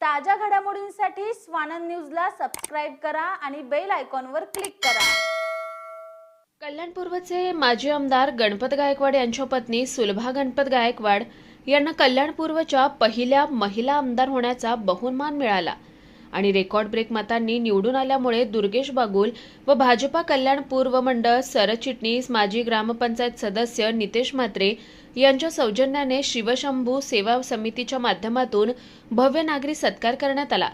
ताज्या घडामोडींसाठी स्वानंद न्यूजला सबस्क्राईब करा आणि बेल आयकॉनवर क्लिक करा. कल्याण पूर्वचे माजी आमदार गणपत गायकवाड यांच्या पत्नी सुलभा गणपत गायकवाड यांना कल्याण पूर्वच्या पहिल्या महिला आमदार होण्याचा बहुमान मिळाला. आणि रेकॉर्ड ब्रेक मतांनी निवडून आल्यामुळे दुर्गेश बागुल व भाजपा कल्याण पूर्व मंडळ सरचिटणीस माजी ग्रामपंचायत सदस्य नितेश म्हात्रे यांच्या सौजन्याने शिवशंभू सेवा समितीच्या माध्यमातून भव्य नागरी सत्कार करण्यात आला.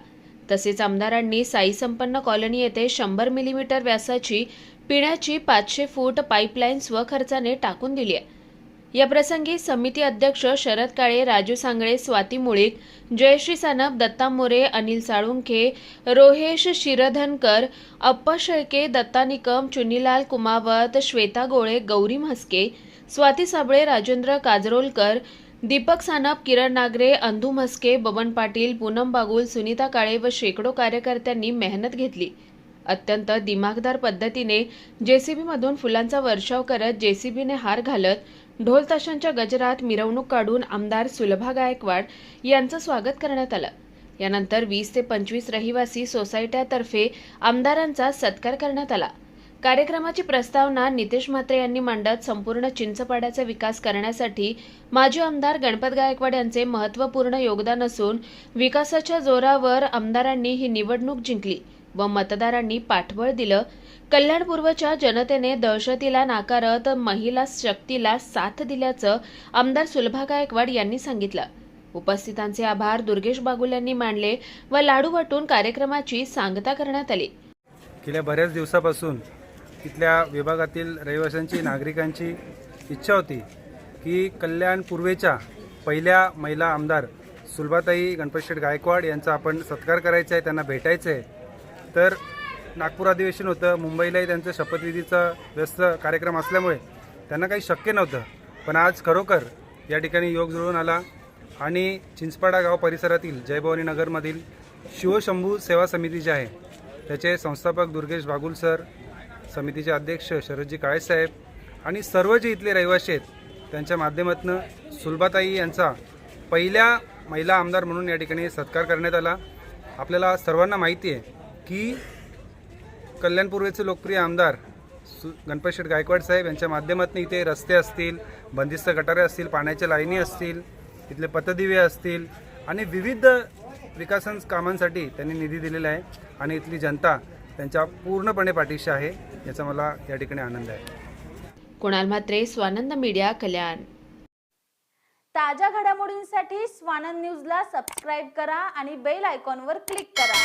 तसेच आमदारांनी साई संपन्न कॉलनी येथे शंभर मिलीमीटर व्यासाची पिण्याची पाचशे फूट पाईपलाईन स्वखर्चाने टाकून दिली आहे. याप्रसंगी समिती अध्यक्ष शरद काळे राजू सांगळे स्वाती मुळीक जयश्री सानप दत्ता मोरे अनिल साळुंखे रोहेश शिरधनकर अप्पा शेळके दत्ता निकम चुनीलाल कुमावत श्वेता गोळे गौरी म्हस्के स्वाती साबळे राजेंद्र काजरोलकर दीपक सानप किरण नागरे अंधू म्हस्के बबन पाटील पूनम बागुल सुनीता काळे व शेकडो कार्यकर्त्यांनी मेहनत घेतली. अत्यंत दिमागदार पद्धतीने जेसीबीमधून फुलांचा वर्षाव करत जेसीबीने हार घालत ढोल ताशांच्या गजरात मिरवणूक काढून आमदार सुलभा गायकवाड यांचं स्वागत करण्यात आलं. यानंतर वीस ते पंचवीस रहिवासी सोसायट्यातर्फे आमदारांचा सत्कार करण्यात आला. कार्यक्रमाची प्रस्तावना नितेश म्हात्रे यांनी मांडत संपूर्ण चिंचपाड्याचा विकास करण्यासाठी माजी आमदार गणपत गायकवाड यांचे महत्त्वपूर्ण योगदान असून विकासाच्या जोरावर आमदारांनी ही निवडणूक जिंकली. व मतदारांनी पाठबळ दिलं. कल्याण पूर्वच्या जनतेने दहशतीला नाकारत महिला शक्तीला साथ दिल्याचं आमदार सुलभा गायकवाड यांनी सांगितलं. उपस्थितांचे आभार दुर्गेश बागुल यांनी मानले व लाडू वाटून कार्यक्रमाची सांगता करण्यात आली. गेल्या बऱ्याच दिवसापासून इथल्या विभागातील रहिवाशांची नागरिकांची इच्छा होती की कल्याण पूर्वेच्या पहिल्या महिला आमदार सुलभाताई गणपतशेठ गायकवाड यांचा आपण सत्कार करायचा आहे त्यांना भेटायचं आहे. तर नागपूर अधिवेशन होतं. मुंबईलाही त्यांचं शपथविधीचा व्यस्त कार्यक्रम असल्यामुळे त्यांना काही शक्य नव्हतं. पण आज खरोखर या ठिकाणी योग जुळून आला आणि चिंचपाडा गाव परिसरातील जयभवानी नगरमधील शिवशंभू सेवा समिती जी आहे त्याचे संस्थापक दुर्गेश बागुल सर समितीचे अध्यक्ष शरदजी काळेसाहेब आणि सर्व जे इथले रहिवासी आहेत त्यांच्या माध्यमातून सुलभाताई यांचा पहिल्या महिला आमदार म्हणून या ठिकाणी सत्कार करण्यात आला. आपल्याला सर्वांना माहिती आहे की कल्याण पूर्वेचे लोकप्रिय आमदार सु गणपतशेठ गायकवाड साहेब यांच्या माध्यमातून इथे रस्ते असतील बंदिस्त गटारे असतील पाण्याच्या लाईनी असतील इथले पथदिवे असतील आणि विविध विकासन कामांसाठी त्यांनी निधी दिलेला आहे आणि इथली जनता त्यांच्या पूर्णपणे पाठीशी आहे याचा मला या ठिकाणी आनंद आहे. कुणाल म्हात्रे स्वानंद मीडिया कल्याण. ताज्या घडामोडींसाठी स्वानंद न्यूजला सबस्क्राईब करा आणि बेल आयकॉनवर क्लिक करा.